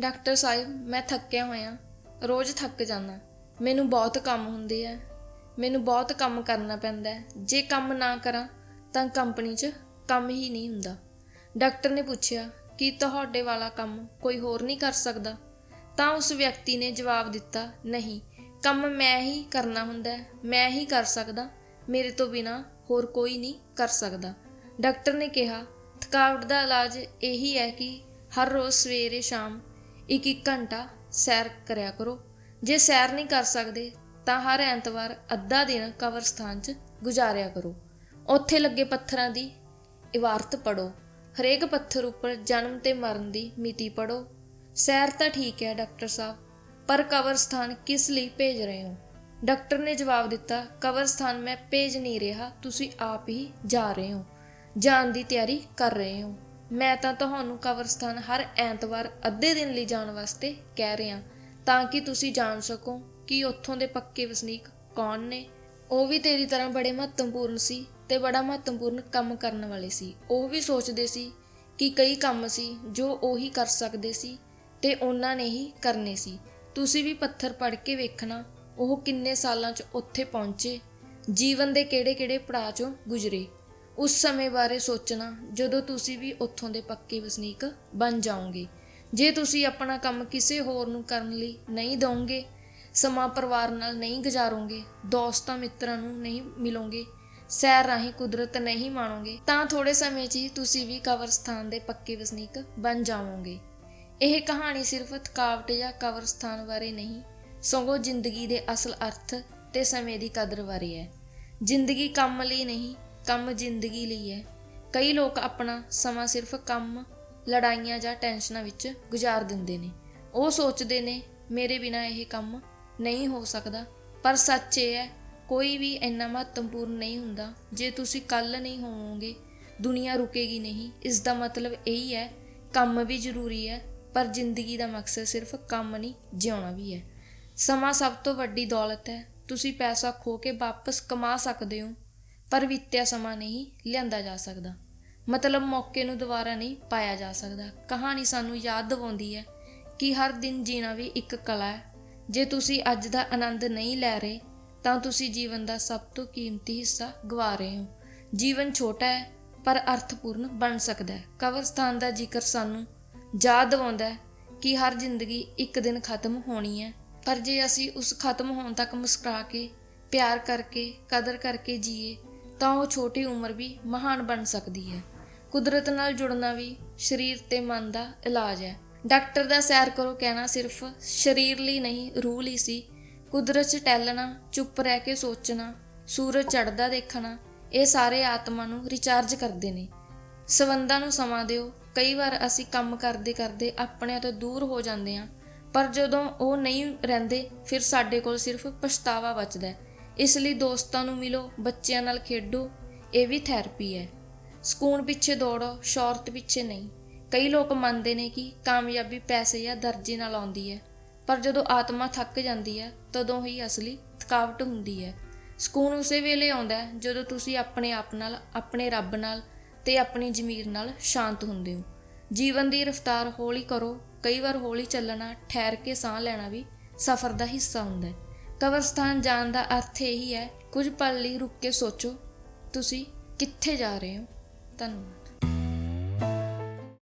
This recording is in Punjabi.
ਡਾਕਟਰ ਸਾਹਿਬ, ਮੈਂ ਥੱਕਿਆ ਹੋਇਆ। ਰੋਜ਼ ਥੱਕ ਜਾਂਦਾ। ਮੈਨੂੰ ਬਹੁਤ ਕੰਮ ਹੁੰਦੇ ਆ। ਮੈਨੂੰ ਬਹੁਤ ਕੰਮ ਕਰਨਾ ਪੈਂਦਾ ਜੇ ਕੰਮ ਨਾ ਕਰਾਂ, ਤਾਂ ਕੰਪਨੀ 'ਚ ਕੰਮ ਹੀ ਨਹੀਂ ਹੁੰਦਾ। ਡਾਕਟਰ ਨੇ ਪੁੱਛਿਆ, ਕਿ ਤੁਹਾਡੇ ਵਾਲਾ ਕੰਮ ਕੋਈ ਹੋਰ ਨਹੀਂ ਕਰ ਸਕਦਾ? ਤਾਂ ਉਸ ਵਿਅਕਤੀ ਨੇ ਜਵਾਬ ਦਿੱਤਾ, ਨਹੀਂ, ਕੰਮ ਮੈਂ ਹੀ ਕਰਨਾ ਹੁੰਦਾ ਮੈਂ ਹੀ ਕਰ ਸਕਦਾ। ਮੇਰੇ ਤੋਂ ਬਿਨਾ ਹੋਰ ਕੋਈ ਨਹੀਂ ਕਰ ਸਕਦਾ। ਡਾਕਟਰ ਨੇ ਕਿਹਾ, ਥਕਾਵਟ ਦਾ ਇਲਾਜ ਇਹੀ ਹੈ ਕਿ ਹਰ ਰੋਜ਼ ਸਵੇਰੇ ਸ਼ਾਮ ਇੱਕ ਇੱਕ ਘੰਟਾ ਸੈਰ ਕਰਿਆ ਕਰੋ। ਜੇ ਸੈਰ ਨਹੀਂ ਕਰ ਸਕਦੇ, ਤਾਂ ਹਰ ਐਤਵਾਰ ਅੱਧਾ ਦਿਨ ਕਬਰਸਤਾਨ 'ਚ ਗੁਜ਼ਾਰਿਆ ਕਰੋ। ਉੱਥੇ ਲੱਗੇ ਪੱਥਰਾਂ ਦੀ ਇਬਾਰਤ ਪੜੋ ਹਰੇਕ ਪੱਥਰ ਉੱਪਰ ਜਨਮ ਤੇ ਮਰਨ ਦੀ ਮਿਤੀ ਪੜੋ ਸੈਰ ਤਾਂ ਠੀਕ ਹੈ, ਡਾਕਟਰ ਸਾਹਿਬ, ਪਰ ਕਬਰਸਤਾਨ ਕਿਸ ਲਈ ਭੇਜ ਰਹੇ ਹੋ? ਡਾਕਟਰ ਨੇ ਜਵਾਬ ਦਿੱਤਾ ਕਬਰਸਤਾਨ ਮੈਂ ਭੇਜ ਨਹੀਂ ਰਿਹਾ, ਤੁਸੀਂ ਆਪ ਹੀ ਜਾ ਰਹੇ ਹੋ। ਜਾਣ ਦੀ ਤਿਆਰੀ ਕਰ ਰਹੇ ਹੋ। ਮੈਂ ਤਾਂ ਤੁਹਾਨੂੰ ਕਬਰਸਤਾਨ ਹਰ ਐਤਵਾਰ ਅੱਧੇ ਦਿਨ ਲਈ ਜਾਣ ਵਾਸਤੇ ਕਹਿ ਰਿਹਾ, ਤਾਂ ਕਿ ਤੁਸੀਂ ਜਾਣ ਸਕੋ ਕਿ ਉੱਥੋਂ ਦੇ ਪੱਕੇ ਵਸਨੀਕ ਕੌਣ ਨੇ। ਉਹ ਵੀ ਤੇਰੀ ਤਰ੍ਹਾਂ ਬੜੇ ਮਹੱਤਵਪੂਰਨ ਸੀ ਤੇ ਬੜਾ ਮਹੱਤਵਪੂਰਨ ਕੰਮ ਕਰਨ ਵਾਲੇ ਸੀ। ਉਹ ਵੀ ਸੋਚਦੇ ਸੀ ਕਿ ਕਈ ਕੰਮ ਸੀ ਜੋ ਉਹੀ ਕਰ ਸਕਦੇ ਸੀ ਤੇ ਉਹਨਾਂ ਨੇ ਹੀ ਕਰਨੇ ਸੀ। ਤੁਸੀਂ ਵੀ ਪੱਥਰ ਪੜ ਕੇ ਵੇਖਣਾ, ਉਹ ਕਿੰਨੇ ਸਾਲਾਂ 'ਚ ਉੱਥੇ ਪਹੁੰਚੇ, ਜੀਵਨ ਦੇ ਕਿਹੜੇ-ਕਿਹੜੇ ਪੜਾਅ 'ਚੋਂ ਗੁਜ਼ਰੇ। ਉਸ ਸਮੇਂ ਬਾਰੇ ਸੋਚਣਾ ਜਦੋਂ ਤੁਸੀਂ ਵੀ ਉੱਥੋਂ ਦੇ ਪੱਕੇ ਵਸਨੀਕ ਬਣ ਜਾਓਗੇ। ਜੇ ਤੁਸੀਂ ਆਪਣਾ ਕੰਮ ਕਿਸੇ ਹੋਰ ਨੂੰ ਕਰਨ ਲਈ ਨਹੀਂ ਦਵੋਗੇ ਸਮਾਂ ਪਰਿਵਾਰ ਨਾਲ ਨਹੀਂ ਗੁਜ਼ਾਰੋਗੇ, ਦੋਸਤਾਂ ਮਿੱਤਰਾਂ ਨੂੰ ਨਹੀਂ ਮਿਲੋਗੇ, ਸੈਰ ਰਾਹੀਂ ਕੁਦਰਤ ਨਹੀਂ ਮਾਣੋਗੇ, ਤਾਂ ਥੋੜੇ ਸਮੇਂ 'ਚ ਹੀ ਤੁਸੀਂ ਵੀ ਕਬਰਸਤਾਨ ਦੇ ਪੱਕੇ ਵਸਨੀਕ ਬਣ ਜਾਵੋਗੇ। ਇਹ ਕਹਾਣੀ ਸਿਰਫ ਥਕਾਵਟ ਜਾਂ ਕਬਰਸਤਾਨ ਬਾਰੇ ਨਹੀਂ, ਸਗੋਂ ਜ਼ਿੰਦਗੀ ਦੇ ਅਸਲ ਅਰਥ ਤੇ ਸਮੇਂ ਦੀ ਕਦਰ ਬਾਰੇ ਹੈ। ਜ਼ਿੰਦਗੀ ਕੰਮ ਲਈ ਨਹੀਂ ਕੰਮ ਜ਼ਿੰਦਗੀ ਲਈ ਹੈ। ਕਈ ਲੋਕ ਆਪਣਾ ਸਮਾਂ ਸਿਰਫ ਕੰਮ, ਲੜਾਈਆਂ ਜਾਂ ਟੈਨਸ਼ਨਾਂ ਵਿੱਚ ਗੁਜ਼ਾਰ ਦਿੰਦੇ ਨੇ। ਉਹ ਸੋਚਦੇ ਨੇ, ਮੇਰੇ ਬਿਨਾ ਇਹ ਕੰਮ ਨਹੀਂ ਹੋ ਸਕਦਾ। ਪਰ ਸੱਚ ਇਹ ਹੈ, ਕੋਈ ਵੀ ਇੰਨਾ ਮਹੱਤਵਪੂਰਨ ਨਹੀਂ ਹੁੰਦਾ, ਜੇ ਤੁਸੀਂ ਕੱਲ ਨਹੀਂ ਹੋਵੋਗੇ, ਦੁਨੀਆ ਰੁਕੇਗੀ ਨਹੀਂ। ਇਸ ਦਾ ਮਤਲਬ ਇਹੀ ਹੈ, ਕੰਮ ਵੀ ਜ਼ਰੂਰੀ ਹੈ, ਪਰ ਜ਼ਿੰਦਗੀ ਦਾ ਮਕਸਦ ਸਿਰਫ ਕੰਮ ਨਹੀਂ, ਜਿਉਣਾ ਵੀ ਹੈ। ਸਮਾਂ ਸਭ ਤੋਂ ਵੱਡੀ ਦੌਲਤ ਹੈ। ਤੁਸੀਂ ਪੈਸਾ ਖੋ ਕੇ ਵਾਪਸ ਕਮਾ ਸਕਦੇ ਹੋ। ਪਰ ਵਿਤਿਆ ਸਮਾਂ ਨਹੀਂ ਲਿਆਂਦਾ ਜਾ ਸਕਦਾ। ਮਤਲਬ ਮੌਕੇ ਨੂੰ ਦੁਬਾਰਾ ਨਹੀਂ ਪਾਇਆ ਜਾ ਸਕਦਾ। ਕਹਾਣੀ ਸਾਨੂੰ ਯਾਦ ਦਿਵਾਉਂਦੀ ਹੈ ਕਿ ਹਰ ਦਿਨ ਜੀਣਾ ਵੀ ਇੱਕ ਕਲਾ ਹੈ। ਜੇ ਤੁਸੀਂ ਅੱਜ ਦਾ ਆਨੰਦ ਨਹੀਂ ਲੈ ਰਹੇ, ਤਾਂ ਤੁਸੀਂ ਜੀਵਨ ਦਾ ਸਭ ਤੋਂ ਕੀਮਤੀ ਹਿੱਸਾ ਗਵਾ ਰਹੇ ਹੋ। ਜੀਵਨ ਛੋਟਾ ਹੈ, ਪਰ ਅਰਥਪੂਰਨ ਬਣ ਸਕਦਾ ਹੈ। ਕਬਰਸਤਾਨ ਦਾ ਜ਼ਿਕਰ ਸਾਨੂੰ ਯਾਦ ਦਿਵਾਉਂਦਾ ਹੈ ਕਿ ਹਰ ਜ਼ਿੰਦਗੀ ਇੱਕ ਦਿਨ ਖਤਮ ਹੋਣੀ ਹੈ। ਪਰ ਜੇ ਅਸੀਂ ਉਸ ਖਤਮ ਹੋਣ ਤੱਕ ਮੁਸਕਰਾ ਕੇ, ਪਿਆਰ ਕਰਕੇ, ਕਦਰ ਕਰਕੇ ਜੀਏ ਤਾਂ ਉਹ ਛੋਟੀ ਉਮਰ ਵੀ ਮਹਾਨ ਬਣ ਸਕਦੀ ਹੈ। ਕੁਦਰਤ ਨਾਲ ਜੁੜਨਾ ਵੀ ਸਰੀਰ ਤੇ ਮਨ ਦਾ ਇਲਾਜ ਹੈ। ਡਾਕਟਰ ਦਾ ਸੈਰ ਕਰੋ ਕਹਿਣਾ ਸਿਰਫ ਸਰੀਰ ਲਈ ਨਹੀਂ, ਰੂਹ ਲਈ ਸੀ। ਕੁਦਰਤ 'ਚ ਟਹਿਲਣਾ, ਚੁੱਪ ਰਹਿ ਕੇ ਸੋਚਣਾ, ਸੂਰਜ ਚੜ੍ਹਦਾ ਦੇਖਣਾ, ਇਹ ਸਾਰੇ ਆਤਮਾ ਨੂੰ ਰਿਚਾਰਜ ਕਰਦੇ ਨੇ। ਸਵੰਦਾਂ ਨੂੰ ਸਮਾਂ ਦਿਓ। ਕਈ ਵਾਰ ਅਸੀਂ ਕੰਮ ਕਰਦੇ ਕਰਦੇ ਆਪਣਿਆਂ ਤੋਂ ਦੂਰ ਹੋ ਜਾਂਦੇ ਹਾਂ। ਪਰ ਜਦੋਂ ਉਹ ਨਹੀਂ ਰਹਿੰਦੇ, ਫਿਰ ਸਾਡੇ ਕੋਲ ਸਿਰਫ ਪਛਤਾਵਾ ਬਚਦਾ ਹੈ। ਇਸ ਲਈ ਦੋਸਤਾਂ ਨੂੰ ਮਿਲੋ, ਬੱਚਿਆਂ ਨਾਲ ਖੇਡੋ, ਇਹ ਵੀ ਥੈਰੇਪੀ ਹੈ। ਸਕੂਨ ਪਿੱਛੇ ਦੌੜੋ, ਸ਼ੌਹਰਤ ਪਿੱਛੇ ਨਹੀਂ। ਕਈ ਲੋਕ ਮੰਨਦੇ ਨੇ ਕਿ ਕਾਮਯਾਬੀ ਪੈਸੇ ਜਾਂ ਦਰਜੇ ਨਾਲ ਆਉਂਦੀ ਹੈ, ਪਰ ਜਦੋਂ ਆਤਮਾ ਥੱਕ ਜਾਂਦੀ ਹੈ, ਤਦੋਂ ਹੀ ਅਸਲੀ ਥਕਾਵਟ ਹੁੰਦੀ ਹੈ। ਸਕੂਨ ਉਸੇ ਵੇਲੇ ਆਉਂਦਾ ਹੈ ਜਦੋਂ ਤੁਸੀਂ ਆਪਣੇ ਆਪ ਨਾਲ, ਆਪਣੇ ਰੱਬ ਨਾਲ ਤੇ ਆਪਣੀ ਜ਼ਮੀਰ ਨਾਲ ਸ਼ਾਂਤ ਹੁੰਦੇ ਹੋ। ਜੀਵਨ ਦੀ ਰਫ਼ਤਾਰ ਹੌਲੀ ਕਰੋ, ਕਈ ਵਾਰ ਹੌਲੀ ਚੱਲਣਾ, ਠਹਿਰ ਕੇ ਸਾਹ ਲੈਣਾ ਵੀ ਸਫ਼ਰ ਦਾ ਹਿੱਸਾ ਹੁੰਦਾ ਹੈ। ਕਬਰਸਤਾਨ ਜਾਣ ਦਾ ਅਰਥ ਇਹੀ ਹੈ, ਕੁਝ ਪਲ ਲਈ ਰੁਕ ਕੇ ਸੋਚੋ, ਤੁਸੀਂ ਕਿੱਥੇ ਜਾ ਰਹੇ ਹੋ? ਧੰਨਵਾਦ।